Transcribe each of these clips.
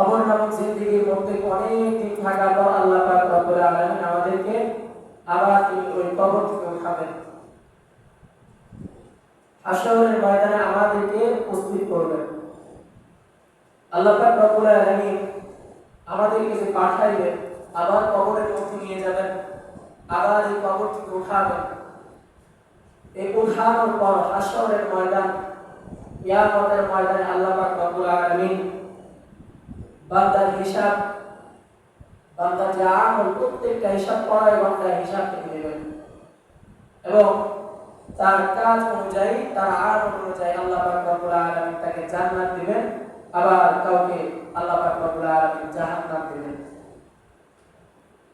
অমর নামক জিন্দিগির মধ্যে অনেক দিন থাকার পর আল্লাহ পাক রব্বুল আলামিন আমাদেরকে আবার তিনি ওই কবর থেকে উঠাবেন। হাসরের ময়দানে আমাদেরকে উপস্থিত করবেন। আল্লাহ পাক রব্বুল আলামিন আমাদেরকে যে পাঠাইবেন, আবার কবরের মধ্যে নিয়ে যাবেন, আবার এই কবর থেকে উঠাবেন। এই উঠানোর পর হাসরের ময়দান ইয়ামতের ময়দানে আল্লাহ পাক রব্বুল আলামিন বান্দার হিসাব, বান্দার যে আমল, প্রত্যেকটা হিসাব করাই বান্দার হিসাব থেকে দেবেন এবং তার কাজ অনুযায়ী, তার আমল অনুযায়ী আল্লাহ পাক রব্বুল আলামিন তাকে জান্নাত দিবেন, আবার কাউকে আল্লাহ পাক রব্বুল আলামিন জাহান্নাম দিবেন।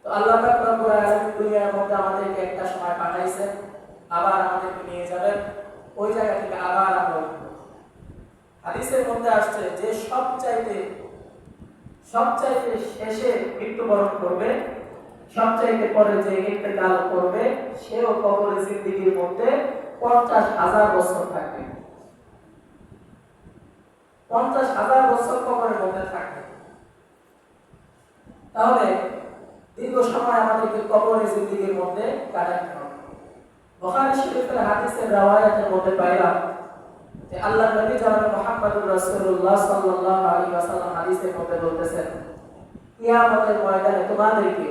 তো আল্লাহ পাক রব্বুল আলামিন দুনিয়ার মধ্যে আমাদেরকে একটা সময় পাঠাইছেন, আবার আমাদেরকে নিয়ে যাবেন। ওই জায়গা থেকে আবার আমরা হাদিসের মধ্যে আসছে যে সবচাইতে সবচাইতে শেষে মৃত্যুবরণ করবে, সবচাইতে পরে যে ইন্তেকাল করবে, সেও কবরে জিন্দিগির মধ্যে পঞ্চাশ হাজার বছর থাকবে। পঞ্চাশ হাজার বছর কবরের মধ্যে থাকবে। তাহলে দীর্ঘ সময় আমাদেরকে কবরে জিন্দিগির মধ্যে কাটাতে হবে। বুখারী শরীফের হাদিসের রাওয়ায়াতের মধ্যে পাইলাম আল্লাহ নবী জনাব মুহাম্মদুর রাসূলুল্লাহ সাল্লাল্লাহু আলাইহি ওয়াসাল্লাম হাদিসের মধ্যে বলতেছেন, কিয়ামতের ময়দানে তোমাদেরকে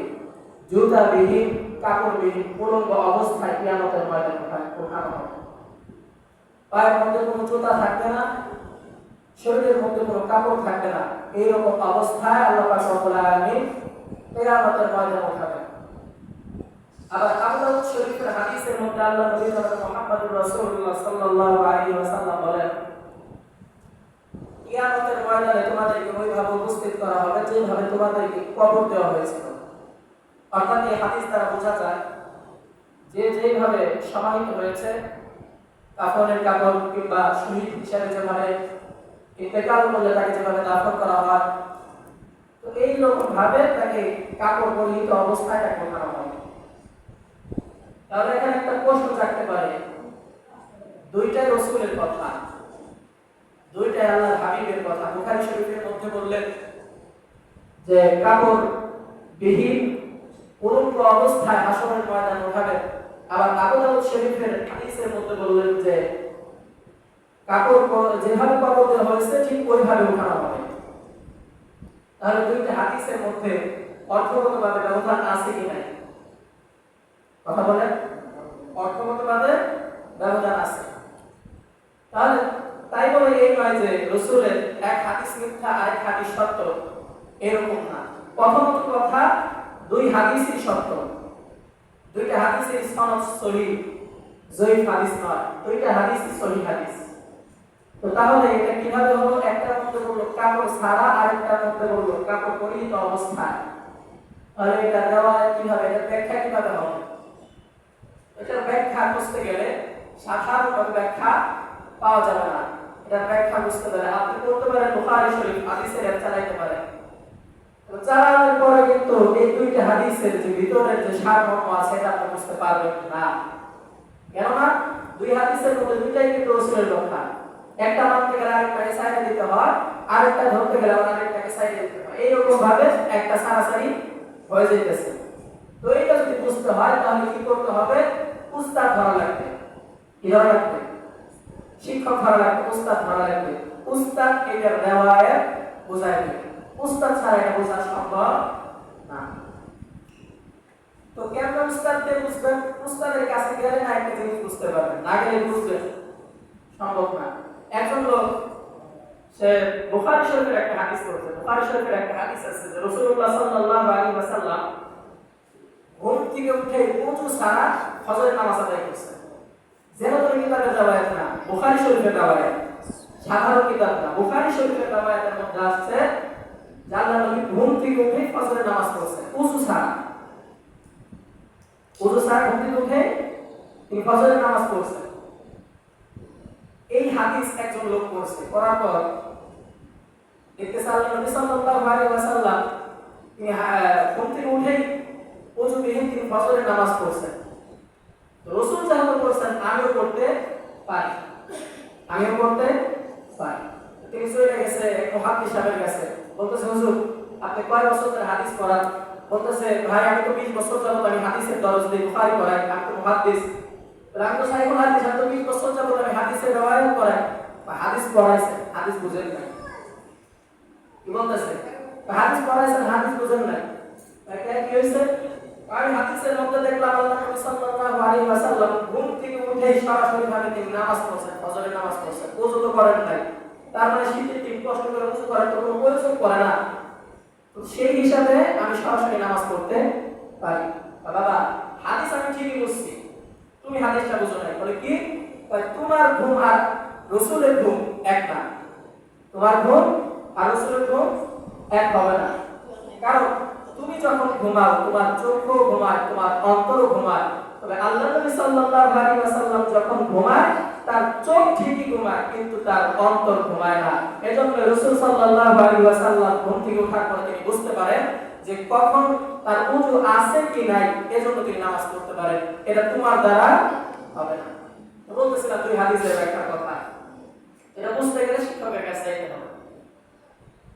অবস্থায় কিয়ামতের ময়দানে উঠানো হবে। পায়ের মধ্যে কোনো জুতা থাকবে না, শরীরের মধ্যে কোনো কাপড় থাকবে না। এইরকম অবস্থায় আল্লাহ পাক রব্বুল আলামিন কিয়ামতের ময়দানে উঠাবেন। আবার আবুল শরীফের হাদিসের মধ্যে আল্লাহ নবী রাসূলুল্লাহ সাল্লাল্লাহু আলাইহি ওয়াসাল্লাম বলেন, কিয়ামতের ময়দানে তোমাদেরকে ওইভাবে উপস্থিত করা হবে যেভাবে তোমাদেরকে কবর দেওয়া হয়েছিল। অর্থাৎ এই হাদিস দ্বারা বোঝা যায়, যে যেভাবে সমাহিত হয়েছে, কাফনের কাপড় কিংবা শহীদ হিসাবে যেভাবে ইন্তেকাল করলে তাকে যেভাবে দাফন করা হয়, তো এই তাকে কাপড় পরিহিত অবস্থায় তাকে ওঠানো হবে তাহলে এখানে একটা প্রশ্ন থাকতে পারে। দুইটাই রসুলের কথা। দুইটাই আল্লাহ হাবিবের কথা। বুখারী শরীফের মধ্যে বললেন যে, কাপড় বিহীন উলঙ্গ অবস্থায় হাসনের ময়দানে উঠাবেন। আবার আবু দাউদ শরীফের হাদিসের মধ্যে বললেন যে, কাপড় যেভাবে কাপড় দেওয়া হয়েছে, ঠিক ওইভাবে উঠানো হবে। তাহলে দুইটা হাদিসের মধ্যে অর্থগতভাবে ব্যবধান আছে কি নাই? কথা বলেন অর্থগতভাবে ব্যবধান আছে। তাহলে তাই বলে এই নয় যে রসুলের এক হাদিস মিথ্যা আরেক হাদিস সত্য এরকম না। প্রথমত কথা, দুই হাদিসই সত্য। দুইটা হাদিসের সনদ সহি, জয়ীফ হাদিস নয়, দুইটা হাদিসই সহি হাদিস। তো তাহলে এটা কীভাবে হলো? একটার মধ্যে বলল কাপড় ছাড়া, আরেকটার মধ্যে বলল কাপড় পরিহিত অবস্থায়। তাহলে এটা দেওয়া কীভাবে? এটা ব্যাখ্যা কীভাবে হবে? এটার ব্যাখ্যা বুঝতে গেলে সাধারণভাবে ব্যাখ্যা পাওয়া যাবে না। এটার ব্যাখ্যা বুঝতে পারে। আপনি করতে পারেন, বুখারী শরীফ হাদিসের চালাইতে পারেন চালানোর পরে কিন্তু এই দুইটা হাদিসের যে ভিতরের যে সারমর্ম আছে, এটা আপনি বুঝতে পারবেন না। কেননা দুই হাদিসের মধ্যে দুইটাই কিন্তু রসুলের কথা একটা মানতে গেলে আরেকটাকে সাইডে দিতে হয়, আরেকটা ধরতে গেলে আরেকটাকে সাইডে দিতে হয়। এইরকম ভাবে একটা সারাসারি হয়ে যাইতেছে। তো এইটা যদি বুঝতে হয়, তাহলে কি করতে হবে? উস্তাদ ধরা লাগবে ধরা লাগবে, শিক্ষক ধরা লাগবে, উস্তাদ ধরা লাগবে। উস্তাদ এটার দেওয়ায় বোঝায় দিবে উস্তাদ ছাড়া এটা বোঝা সম্ভব না। তো কেন উস্তাদ দিয়ে বুঝবেন? উস্তাদের কাছে গেলে না একটা জিনিস বুঝতে পারবেন, না গেলে বুঝবেন। সম্ভব না। একজন লোক, সে বুখারী শরীফের একটা হাদিস পড়ছে। বুখারী শরীফের একটা হাদিস আছে যে রাসূলুল্লাহ সাল্লাল্লাহু আলাইহি ওয়াসাল্লাম ঘুম থেকে উঠে উঁচু সারা ফজরের নামাজ আদায় করছে। যেন তুমি কিতাবের রাওয়ায়াত না, বুখারী শরীফের রাওয়ায়াত সাধারণ কিতাব না, বুখারী শরীফের রাওয়ায়াতের মধ্যে আসছে নবী ঘুম থেকে উঠে ফজরের নামাজ পড়ছে উঁচু সারা উঁচু সারা ঘুম থেকে উঠে তিনি ফজরের নামাজ পড়ছেন এই হাদিস একজন লোক পড়ছে করার পর দেখতেছে নবী সাল্লাল্লাহু আলাইহি ওয়াসাল্লাম তিনি ঘুম থেকে উঠেই অজুবিহীন তিনি ফজরের নামাজ পড়ছেন। রসুল যখন পড়ছেন আমিও পড়তে পারি। আমিও পড়তে পারি। তিনি চলে গেছে এক মুহাদ্দিস সাহেবের কাছে। বলতেছে হুজুর আপনি কয় বছর ধরে হাদিস পড়ান? বলতেছে ভাই আমি তো 20 বছর যাবত আমি হাদিসের দরজ দিই বুখারী পড়াই আমি তো মুহাদ্দিস। বলে, আমি তো হাদিস আমি তো 20 বছর যাবত আমি হাদিসের রিওয়ায়াত করাই হাদিস পড়াইছে হাদিস বুঝেন নাই। কি বলতেছে? হাদিস পড়াইছেন হাদিস বুঝেন তাকে কি হয়েছে আমি হাদিসের মধ্যে দেখলাম আল্লাহ নবী সাল্লাল্লাহু আলাইহি ওয়াসাল্লাম ঘুম থেকে উঠে সরাসরি ভাবে তিনি নামাজ পড়ছেন, ফজরের নামাজ পড়ছেন ওযু তো করেন নাই। তার মানে শীতের দিন কষ্ট করে ওযু করেন তো কোনো প্রয়োজন করে না। তো সেই হিসাবে আমি সরাসরি নামাজ পড়তে পারি। বাবা, হাদিস আমি ঠিকই বুঝছি। তুমি হাদিসটা বুঝো নাই। বলে কি? তোমার ঘুম আর রসুলের ঘুম এক না। তোমার ঘুম আর রসুলের ঘুম এক হবে না। কারণ তুমি যখন ঘুমাও, তোমার চোখও ঘুমায়, তোমার অন্তরও ঘুমায়। তবে আল্লাহ নবী সাল্লাল্লাহু আলাইহি ওয়াসাল্লাম যখন ঘুমায়, তার চোখ ঠিকই ঘুমায়, কিন্তু তার অন্তর ঘুমায় না। এজন্য রাসূল সাল্লাল্লাহু আলাইহি ওয়াসাল্লাম ঘুম থেকে ওঠার পর তিনি বুঝতে পারেন যে কখন তার উযু আছে কি নাই, এজন্য তিনি নামাজ পড়তে পারেন। এটা তোমার দ্বারা হবে না। বলতেছিলাম দুই হাদিসের একটা কথা। এটা বুঝতে গেলে শিক্ষকের কাছে যাইতে হবে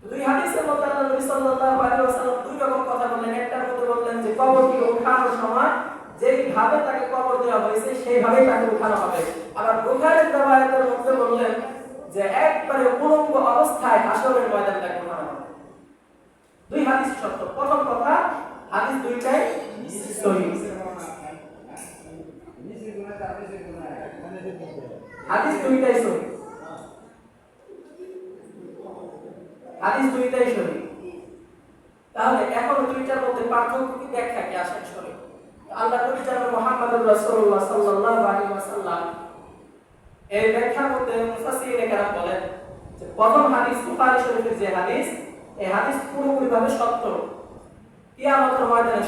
দুই হাদিসের মধ্যে নবী সাল্লাল্লাহু আলাইহি ওয়াসাল্লাম দুই রকম কথা বললেন। একটার মধ্যে বললেন যে কবর থেকে উঠানোর সময় যেইভাবে তাকে কবর দেওয়া হয়েছে, সেইভাবেই তাকে উঠানো হবে। আবার বুখারীর riwayতের মধ্যে বললেন যে একবারে উলঙ্গ অবস্থায় হাসরের ময়দানে তাকে উঠানো হবে। দুই হাদিস সত্য। প্রথম কথা, হাদিস দুইটাই সহিহ হাদিস দুইটাই সহিহ হাদিস দুইটাই সহি তাহলে এখন দুইটার মধ্যে পার্থক্য কি? ব্যাখ্যা কি আসেন সহি আল্লাহ নবী রাসূলুল্লাহ সাল্লাল্লাহু আলাইহি ওয়াসাল্লাম এই বলেন যে প্রথম হাদিস বুখারী শরীফের যে হাদিস, এই হাদিস সত্য। ময়দানে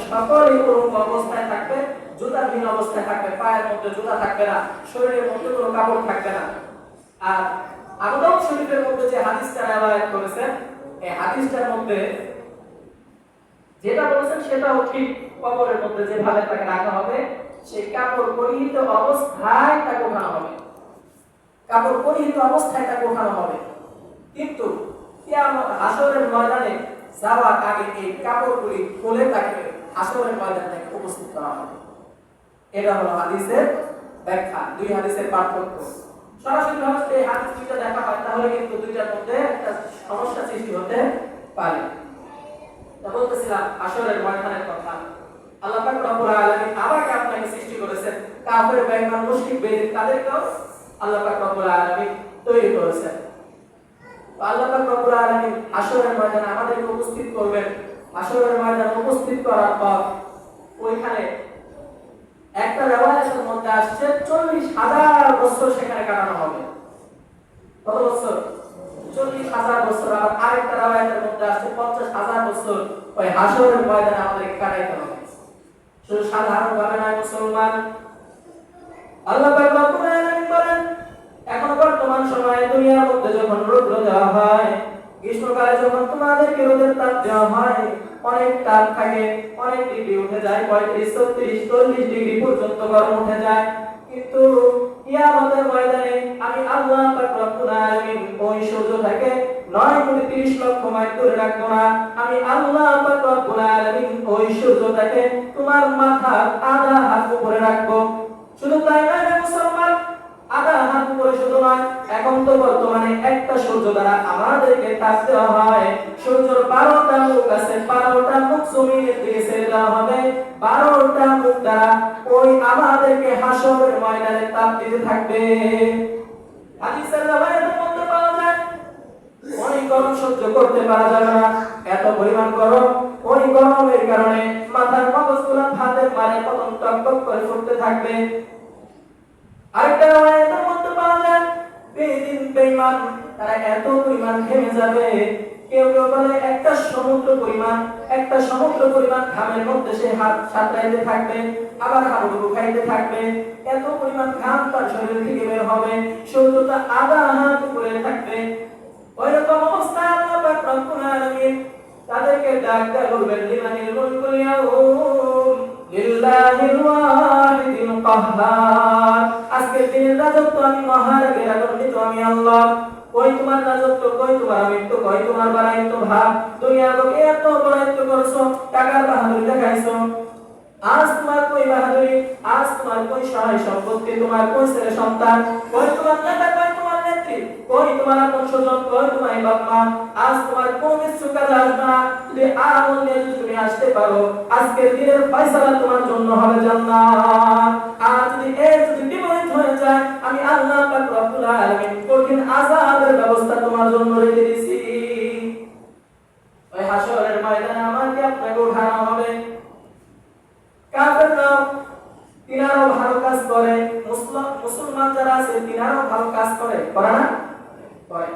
উলঙ্গ অবস্থায় থাকবে জুতাবিহীন অবস্থায় থাকবে, পায়ের মধ্যে জুতা থাকবে না, শরীরের মধ্যে কোনো কাপড় থাকবে না। আর আবুদাউদ শরীফের মধ্যে যে হাদিসটা রিওয়ায়াত করেছেন, এই হাদিসটার মধ্যে যেটা বলেছেন সেটাও ঠিক কবরের মধ্যে যেভাবে তাকে রাখা হবে, সেই কাপড় পরিহিত অবস্থায় তাকে ওঠানো হবে। কাপড় পরিহিত অবস্থায় তাকে ওঠানো হবে। কিন্তু হাসরের ময়দানে যাওয়ার আগে এই কাপড়গুলি খুলে তাকে হাসরের ময়দানে তাকে উপস্থিত করা হবে। এটা হলো হাদিসের ব্যাখ্যা, দুই হাদিসের পার্থক্য। সরাসরি ভাবে এই হাদিস দেখা হয়, তাহলে কিন্তু দুইটার মধ্যে একটা সমস্যা সৃষ্টি হতে পারে। বলতেছিলাম, আসরের ময়দানের কথা। আল্লাহ পাক রব্বুল আলামিন আমাকে আপনাকে সৃষ্টি করেছেন। কাফের, বেঈমান, মুশরিক বেদিন তাদেরকেও আল্লাহ পাক রব্বুল আলামিন তৈরি করেছেন। আল্লাহ পাক রব্বুল আলামিন আসরের ময়দানে আমাদেরকে উপস্থিত করবেন। আসরের ময়দানে উপস্থিত করার পর ওইখানে একটা রেওয়ায়াতের মধ্যে আসছে, চল্লিশ হাজার বছর সেখানে কাটানো হবে। কত বছর? চল্লিশ হাজার বছর। আবার আরেকটা রেওয়ায়াতের মধ্যে আসছে, পঞ্চাশ হাজার বছর। ওই হাসরের ময়দানে আমাদেরকে কাটাইতে হবে। শুধু সাধারণ ভাবে নয়, মুসলমান। আল্লাহ বলেন, এখন বর্তমান সময়ে দুনিয়ার মধ্যে যখন রৌদ্র দেওয়া হয়, গ্রীষ্মকালে যখন তোমাদেরকে রোদের তাপ দেওয়া হয় অনেক তাপ থাকে, অনেক ডিগ্রি উঠে যায়, পঁয়ত্রিশ, ছত্রিশ, চল্লিশ ডিগ্রি পর্যন্ত গরম উঠে যায়। কিন্তু ময়দানে আমি আল্লাহ নয় কোটি তিরিশ লক্ষ মাইল দূরে রাখব না। আমি আল্লাহ পাক রব্বুল আলামিন ওই তোমার মাথা আধা হাত উপরে রাখব। শুধু তাই নয় মুসলমান, আধা নয় এখন তো বর্তমানে একটা সূর্য দ্বারা আমাদেরকে তাপ দেওয়া হয়। সূর্যের বারোটা মুখ আছে, বারোটা মুখ জমিনের দিকে ছেড়ে দেওয়া হবে। বারোটা মুখ দ্বারা ওই আমাদেরকে হাসরের ময়দানে তাপ দিতে থাকবে। এত পরিমাণ গরম, ওই কারণে মাথার মগজগুলো আরেকটা বেদিন বেঈমান তারা এত পরিমাণ ঘেমে যাবে। কেউ কেউ বলে, একটা সমুদ্র পরিমাণ, একটা সমুদ্র পরিমাণ ঘামের মধ্যে সে হাত সাঁতরাইতে থাকবে, আবার হাবুডুবু খাইতে থাকবে। এত পরিমাণ ঘাম তার শরীর থেকে বের হবে সূর্যটা আধা হাত উপরে থাকবে। ওইরকম অবস্থায় আল্লাহ পাক রব্বুল আলামিন তাদেরকে ডাক দেয়া বলবেন, লিমানিল মুলকুল ইয়াউম। কই তোমার রাজত্ব, কই তোমার আমিত্ব, কই তোমার বাড়াইত্ব ভাব? তুমি আমাকে এত বড়াইত্ব করছ, টাকার বাহাদুরি দেখাইছো। আজ তোমার কই বাহাদুরি? আজ তোমার কই সহায় সম্পত্তি? তোমার কই সন্তান? কই তোমার নেতা কই তোমার আপন স্বজন কই তোমার বাপ আজ তোমার কোন কিছু কাজে আসবে। না যদি আমল নিয়ে তুমি আসতে পারো, আজকের দিনের ফয়সালা তোমার জন্য হবে জান্নাত। আর যদি এ যদি বিপরীত হয়ে যায়, আমি আল্লাহ পাক রব্বুল আলামিন কঠিন আযাবের ব্যবস্থা তোমার জন্য রেখে দিয়েছি ওই হাসরের ময়দানে আমাকে আপনাকে উঠানো হবে। কাফেররাও তিনারাও ভালো কাজ করে মুসলমান মুসলমান যারা আছে, তিনারাও ভালো কাজ করে করে না? করে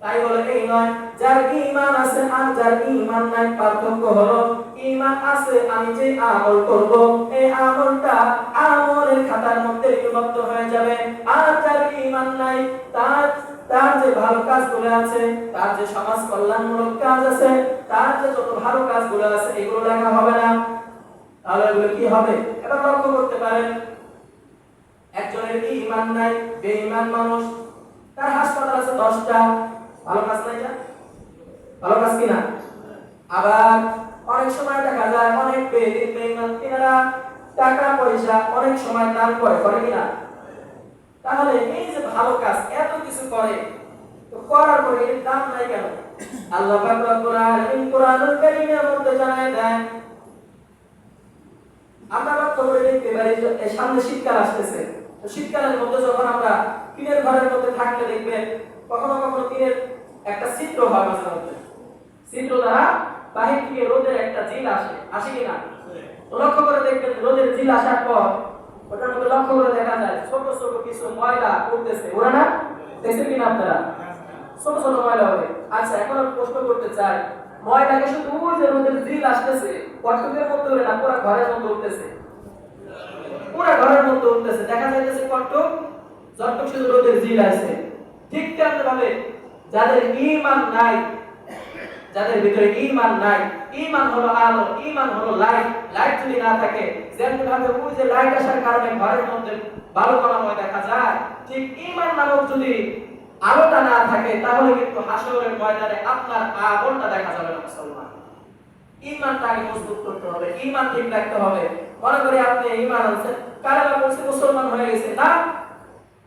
তাই বলে এই নয় যার ঈমান আছে আর যার ঈমান নাই, পার্থক্য হলো ঈমান আছে, আমি যে আমল করব, এই আমলটা আমলের খাতার মধ্যে লিপিবদ্ধ হয়ে যাবে। আর যার ঈমান নাই, তার তার যে ভালো কাজগুলো আছে, তার যে সমাজ কল্যাণমূলক কাজ আছে, তার যে যত ভালো কাজগুলো আছে, এগুলো লেখা হবে না। তাহলে এগুলো কি হবে? এটা লক্ষ্য করতে পারেন। একজনের কি ইমান নাই, বেঈমান মানুষ তার হাসপাতাল আছে? দশটা। ভালো কাজ নাই যা ভালো কাজ কিনা আবার অনেক সময় দেখা যায়, অনেক বেদিন টাকা, পয়সা অনেক সময় দান করে করে কিনা তাহলে এই যে ভালো কাজ, এত কিছু করে, তো করার পরে এর দাম নাই কেন? আল্লাহ কোরআনুল মধ্যে দেন, আমরা লক্ষ্য করে দেখতে পারি সামনে শীতকাল আসতেছে। শীতকালের মধ্যে যখন আমরা টিনের ঘরের মধ্যে থাকলে দেখবেন কখনো কখনো টিনের একটা ছিদ্র হয় মাঝে মধ্যে। ছিদ্র দ্বারা বাহির থেকে রোদের একটা জিল আসে। আসে কিনা? তো লক্ষ্য করে দেখবেন রোদের জিল আসার পর ওটার মধ্যে লক্ষ্য করে দেখা যায় ছোট ছোট কিছু ময়লা উঠতেছে ওরা না? দেখছেন কিনা আপনারা? ছোট ছোট ময়লা হবে আচ্ছা এখন প্রশ্ন করতে চাই ময়লাকে শুধু ওই যে রোদের জিল আসতেছে কটকের মধ্যে না? পুরো ঘরের মধ্যে উঠতেছে। পুরো ঘরের মধ্যে উঠতেছে। দেখা যাইতেছে কটক রোদের জিল আছে, ঠিক তেমনি ভাবে যাদের ঈমান নাই, যাদের ভিতরে ঈমান নাই, ঈমান হলো আলো, ঈমান হলো লাইট লাইট যদি না থাকে যেমন ভাবে ওই যে লাইট আসার কারণে ঘরের মধ্যে ভালো কণাময় দেখা যায়, ঠিক ঈমান নামক যদি আলোটা না থাকে, তাহলে কিন্তু হাসরের ময়দানে আপনার আগুনটা দেখা যাবে না মুসলমান। ঈমানটাকে মজবুত করতে হবে, ঈমান ঠিক রাখতে হবে। মনে করি আপনি ঈমান আনছেন, কালেমা মুসলমান হয়ে গেছে, না?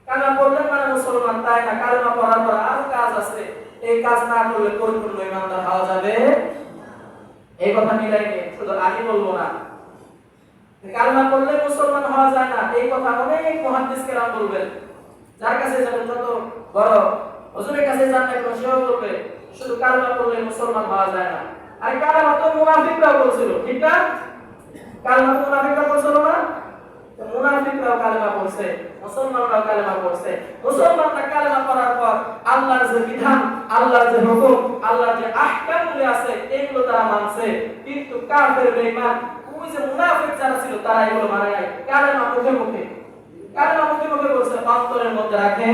কালেমা পড়লেন মানে মুসলমান, তাই না? কালেমা পড়ার পর আরও কাজ আছে। এই কাজ না করলে পরিপূর্ণ ঈমানদার হওয়া যাবে। এই কথা মিলাই নিয়ে, শুধু আমি বলব না। কালেমা পড়লে মুসলমান হওয়া যায় না। এই কথা অনেক মহাদ্দিস কেরাম বলবেন। যার কাছে যাবেন যত বড় হুজুরের কাছে যান না কেন, সেও বলবে, শুধু কালেমা পড়লে মুসলমান হওয়া যায় না। আর কালেমা তো মুনাফিকরা বলছিল, ঠিক না? কালেমা তো মুনাফিকরা বলছিল না? মুনাফিকরাও কালেমা পড়ছে মুসলমানরাও কালেমা পড়ছে। মুসলমানরা কালেমা পড়ার পর আল্লাহর যে বিধান, আল্লাহর যে হুকুম, আল্লাহর যে আহকামগুলো আছে, এগুলো তারা মানছে। কিন্তু কাফের, বেঈমান, ওই যে মুনাফিক যারা ছিল, তারা এগুলো মানে নাই। কালেমা মুখে মুখে। কালেমা মুখে মুখে বলছে অন্তরের মধ্যে রাখে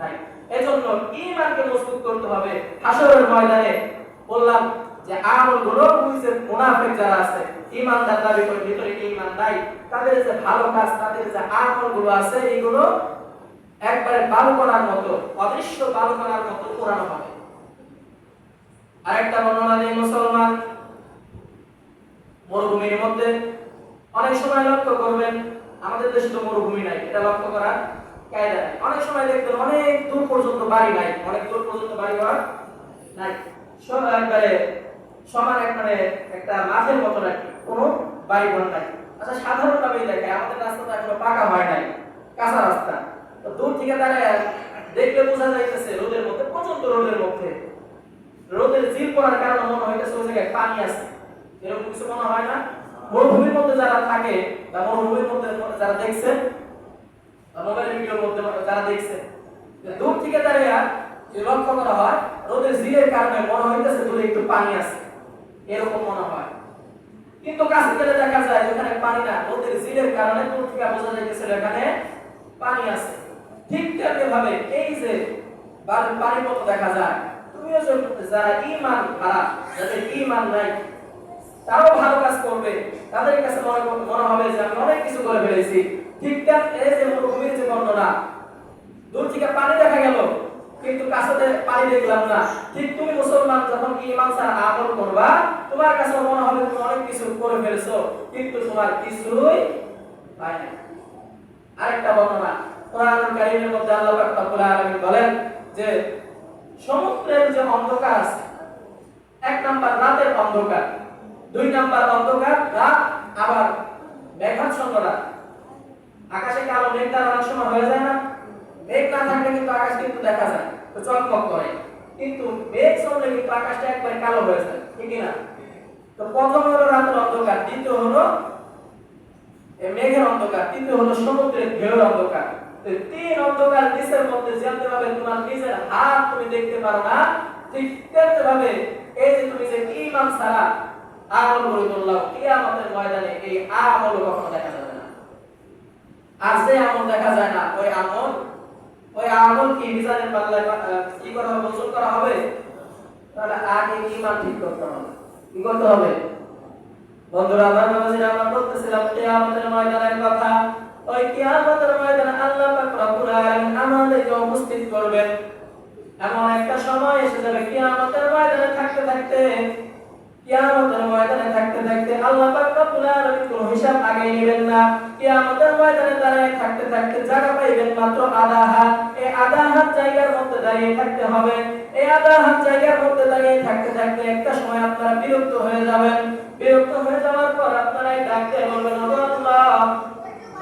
নাই। এজন্য ঈমানকে মজবুত করতে হবে। হাসরের ময়দানে বললাম যে আমলগুলো ওই যে মুনাফিক যারা আছে ঈমানদার দাবি করে ভিতরে ঈমান নাই? তাদের যে ভালো কাজ, তাদের যে আমলগুলো আছে, এগুলো একবারে বালুকণার মতো, অদৃশ্য বালুকণার মতো পোড়ানো হবে। আরেকটা বর্ণনা নেই মুসলমান। মরুভূমির মধ্যে অনেক সময় লক্ষ্য করবেন, আমাদের দেশে তো মরুভূমি নাই, এটা লক্ষ্য করার কায়দা নাই। অনেক সময় দেখবেন অনেক দূর পর্যন্ত বাড়ি নাই, অনেক দূর পর্যন্ত বাড়ি ঘর নাই। সব একবারে সমান একবারে একটা মাঠের মতো নাকি কোনো বাড়ি ঘর নাই। আচ্ছা সাধারণভাবে দেখে, আমাদের রাস্তা তো এখনও পাকা হয় নাই, কাঁচা রাস্তা। তো দূর থেকে দাঁড়ায় দেখলে বোঝা যাইতেছে রোদের মধ্যে প্রচণ্ড রোদের মধ্যে। রোদের জিল পড়ার কারণে মনে হইতেছে ওই জায়গায় পানি আছে। এরকম কিছু মনে হয় না? মরুভূমির মধ্যে যারা থাকে, বা মরুভূমির মধ্যে যারা দেখছে, বা ভিডিওর মধ্যে যারা দেখছে দূর থেকে দাঁড়িয়ে লক্ষ্য করা হয়, রোদের জিলের কারণে মনে হইতেছে দূরে একটু পানি আছে। এরকম মনে হয়। কিন্তু কাছে গেলে দেখা যায় যেখানে পানি না রোদের জিলের কারণে দূর থেকে বোঝা যাইতেছে এখানে পানি আছে। ঠিক তেমনি ভাবে এই যে পানির মতো দেখা যায়, তুমিও যারা ইমান খারাপ যাদের ইমান নাই, তারাও ভালো কাজ করবে। তাদের কাছে মনে মনে হবে যে আমি অনেক কিছু করে ফেলেছি। ঠিক তেমন এই যে মরুভূমির যে বর্ণনা দূর থেকে পানি দেখা গেল কিন্তু কাছে পানি দেখলাম না। ঠিক তুমি মুসলমান যখন ইমান ছাড়া আমল করবা, তোমার কাছে মনে হবে তুমি অনেক কিছু করে ফেলছো, কিন্তু তোমার কিছুই পায় না আরেকটা বর্ণনা, কোরআনুল কারীমের মধ্যে আল্লাহ পাক রব্বুল আলামিন বলেন যে, সমুদ্রের যে অন্ধকার আছে, এক নাম্বার রাতের অন্ধকার, দুই নাম্বার অন্ধকার রাত, আবার মেঘাচ্ছন্ন রাত আকাশে কালো মেঘ দ্বারা অনেক সময় হয়ে যায় না? মেঘ না থাকলে কিন্তু আকাশ কিন্তু দেখা যায়, তো চকমক করে। কিন্তু মেঘ চললে কিন্তু আকাশটা একবারে কালো হয়ে যায়, ঠিক না তো প্রথম হলো রাতের অন্ধকার, দ্বিতীয় হলো মেঘের অন্ধকার, তৃতীয় হলো সমুদ্রের ঢেউর অন্ধকার। তিন অন্ধকার মধ্যে যেতে ভাবে তোমার নিজের হাত তুমি দেখতে পারো না, ঠিক এই যে তুমি যে ইমান ছাড়া আমল করে কিয়ামতের ময়দানে এই আমল কখনো দেখা যাবে না। আর যে আমল দেখা যায় না, ওই আমল ওই আমল কি মিজানের পাল্লায় কি করা হবে ওজন করা হবে? তাহলে আগে ইমান ঠিক করতে হবে। কি করতে হবে? বন্ধুরা, আমার নামাজের আমরা বলতেছিলাম, কিয়ামতের ময়দানের কথা। ওই কিয়ামতের ময়দানে আল্লাহ পাক রব্বুল আলামিন আমাদেরকে উপস্থিত করবেন। এমন একটা সময় এসে যাবে, কিয়ামতের ময়দানে থাকতে থাকতে কিয়ামতের ময়দানে থাকতে থাকতে আল্লাহ পাক হিসাব আগে নেবেন না। কিয়ামতের ময়দানে থাকতে থাকতে জায়গা পাইবেন মাত্র আধা হাত। এই আধা হাত জায়গার মধ্যে দাঁড়িয়ে থাকতে হবে। এই আধা হাত জায়গার মধ্যে দাঁড়িয়ে থাকতে থাকতে একটা সময় আপনারা বিরক্ত হয়ে যাবেন। বিরক্ত হয়ে যাওয়ার পর আপনারা ডাকতে বলবেন "ওগো আল্লাহ,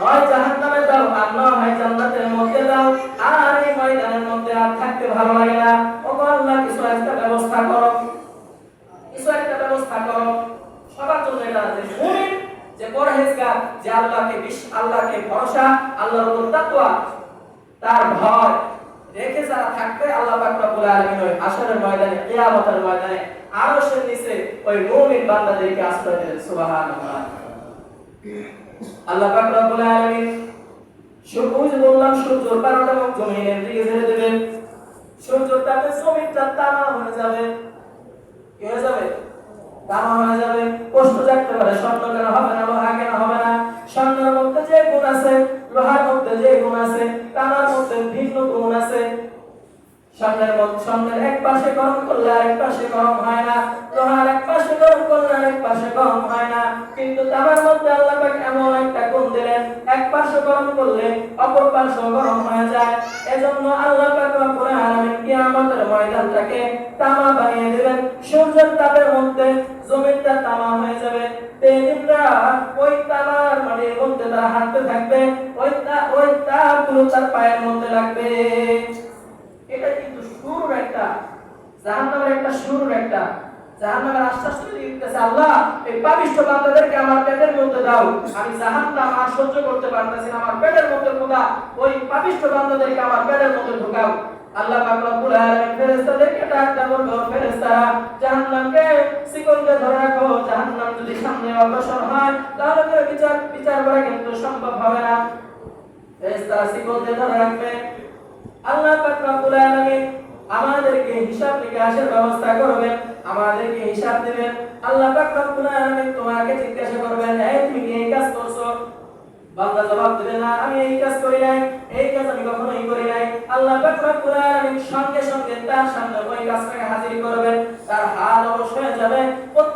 নয় দাও আর জান্নাতের মধ্যে দাও আর এই ময়দানের মধ্যে আর থাকতে ভালো লাগে না ওগো আল্লাহ কিছু একটা ব্যবস্থা করো কিছু একটা ব্যবস্থা করো সবার জন্য এটা আছে মুমিন যে পরহেজগার যে আল্লাহকে বিশ্ব আল্লাহকে ভরসা আল্লাহর উপর তাকওয়া তার ভয় রেখে যারা থাকবে আল্লাহ পাক রব্বুল আলামিন ওই হাশরের ময়দানে কিয়ামতের ময়দানে আরশের নিচে ওই মুমিন বান্দাদেরকে আশ্রয় দেন সুবহানাল্লাহ। আল্লাহ পাক রব্বুল আলামিন সূর্য বললাম সূর্যর এবং জমিনের দিকে ছেড়ে দেবেন। সূর্যর তাপে জমিনটা তামা হয়ে যাবে। কি হয়ে যাবে? তামা হয়ে যাবে। কষ্ট জাগতে পারে স্বর্ণ কেন হবে না, লোহা কেন হবে না? স্বর্ণের মধ্যে যে গুণ আছে, লোহার মধ্যে যে গুণ আছে, তামার মধ্যে ভিন্ন গুণ আছে। মধ্যে স্বর্ণের এক পাশে গরম করলে আরেক পাশে গরম হয় না। লোহার এক পাশে গরম করলে আরেক পাশে গরম হয় না। কিন্তু তামার মধ্যে আল্লাহ পাক এমন একটা গুণ দিলেন, এক পাশে গরম করলে অপর পাশে গরম হয়ে যায়। এজন্য আল্লাহ পাক রব্বুল আলামিন কিয়ামতের ময়দানটাকে তামা বানিয়ে দিবেন। সূর্যের তাপের মধ্যে জমিনটা তামা হয়ে যাবে। বেদিনরা ওই তামার মাটির মধ্যে তারা হাঁটতে থাকবে, ওই তা- ওই তাপগুলো তার পায়ের মধ্যে লাগবে এটা কিন্তু শুরুর একটা জাহান্নামের একটা শুরুর একটা, জাহান্নামের আশ্বাস দিতেছে, আল্লাহ, এই পাপিষ্ঠ বান্দাদেরকে আমার পেটের মধ্যে দাও। আমি জাহান্নাম আর সহ্য করতে পারতেছি না, আমার পেটের মধ্যে খোদা, ওই পাপিষ্ঠ বান্দাদেরকে আমার পেটের মধ্যে ঢুকাও। আল্লাহ পাক রব্বুল আলামিন ফেরেশতাদেরকে ডাক বলব ফেরেশতারা জাহান্নামকে শিকল ধরে রাখো। জাহান্নাম যদি সামনে অগ্রসর হয়, তাহলে করে বিচার বিচার করা কিন্তু সম্ভব হবে না। ফেরেশতারা শিকল দিয়ে ধরে রাখবে। আল্লাহ পাক রব্বুল আলামিন আমাদেরকে হিসাব নিকাশের ব্যবস্থা করবেন, আমাদেরকে হিসাব দিবেন। আল্লাহ পাক রব্বুল আলামিন তোমাকে জিজ্ঞাসা করবেন, এই, তুমি কি এই কাজ করছ? বান্দা জবাব দেবে, না, আমি এই কাজ করি নাই। এই কাজ আমি কখনোই করি নাই। আল্লাহ পাক রব্বুল আলামিন সঙ্গে সঙ্গে তার সামনে ওই কাজটাকে হাজির করবেন। তার হাল অবশ হয়ে যাবে।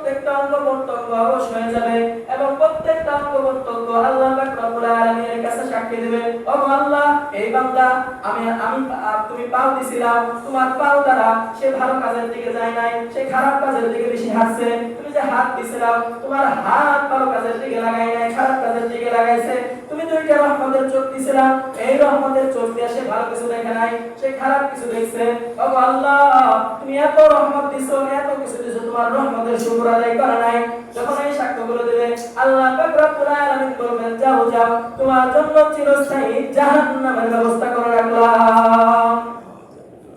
প্রত্যেকটা অঙ্গ প্রত্যঙ্গ অবশ হয়ে যাবে এবং প্রত্যেকটা অঙ্গ প্রত্যঙ্গ আল্লাহ রব্বুল আলামিনের কাছে সাক্ষী দেবে। ও আল্লাহ, এই বান্দা, আমি আমি তুমি পাও দিছিলাম। তোমার পাও দ্বারা সে ভালো কাজের দিকে যায় নাই, সে খারাপ কাজের দিকে বেশি হাঁটছে। তুমি যে হাত দিছিলাম, তোমার হাত ভালো কাজের দিকে লাগাই নাই, খারাপ কাজের দিকে লাগাইছে। তুমি দুইটা চোখ দিছিলাম এই রহমতের চোখ দিয়ে ভালো কিছু দেখে নাই, সে খারাপ কিছু দেখছে। ও আল্লাহ, তুমি এত রহমত দিছো এত কিছু দিছো, তোমার রহমতের শুকর আদায় করা নাই। যখন এই সাক্ষ্যগুলো দিলে, আল্লাহ পাক রব্বুল আলামিন বলবেন, যাও যাও, তোমার জন্য চিরস্থায়ী জাহান্নামের ব্যবস্থা করে রাখলাম।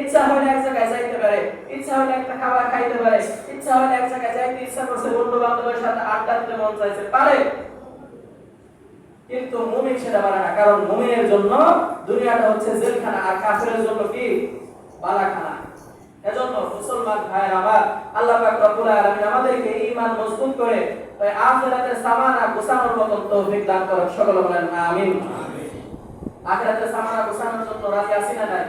ইচ্ছা হলে এক জায়গায় যাইতে পারে ইচ্ছা হলে একটা খাবার খাইতে পারে ইচ্ছা হলে এক জায়গায় যাইতে ইচ্ছা করছে বন্ধু বান্ধবের সাথে আড্ডা দিতে মন চাইছে পারে কিন্তু মুমিন সেটা পারে না কারণ মুমিনের জন্য দুনিয়াটা হচ্ছে জেলখানা আর কাফেরের জন্য কি? বালাখানা। এজন্য মুসলমান ভাইয়ের আমার আল্লাহ পাক রব্বুল আলামিন আমাদেরকে ঈমান মজবুত করে ওই আখিরাতের সামানা গোছানোর মতন তৌফিক দান করুন। সকলে বলেন আমিন। আখিরাতের সামানা গোছানোর জন্য রাজি আছি না নাই?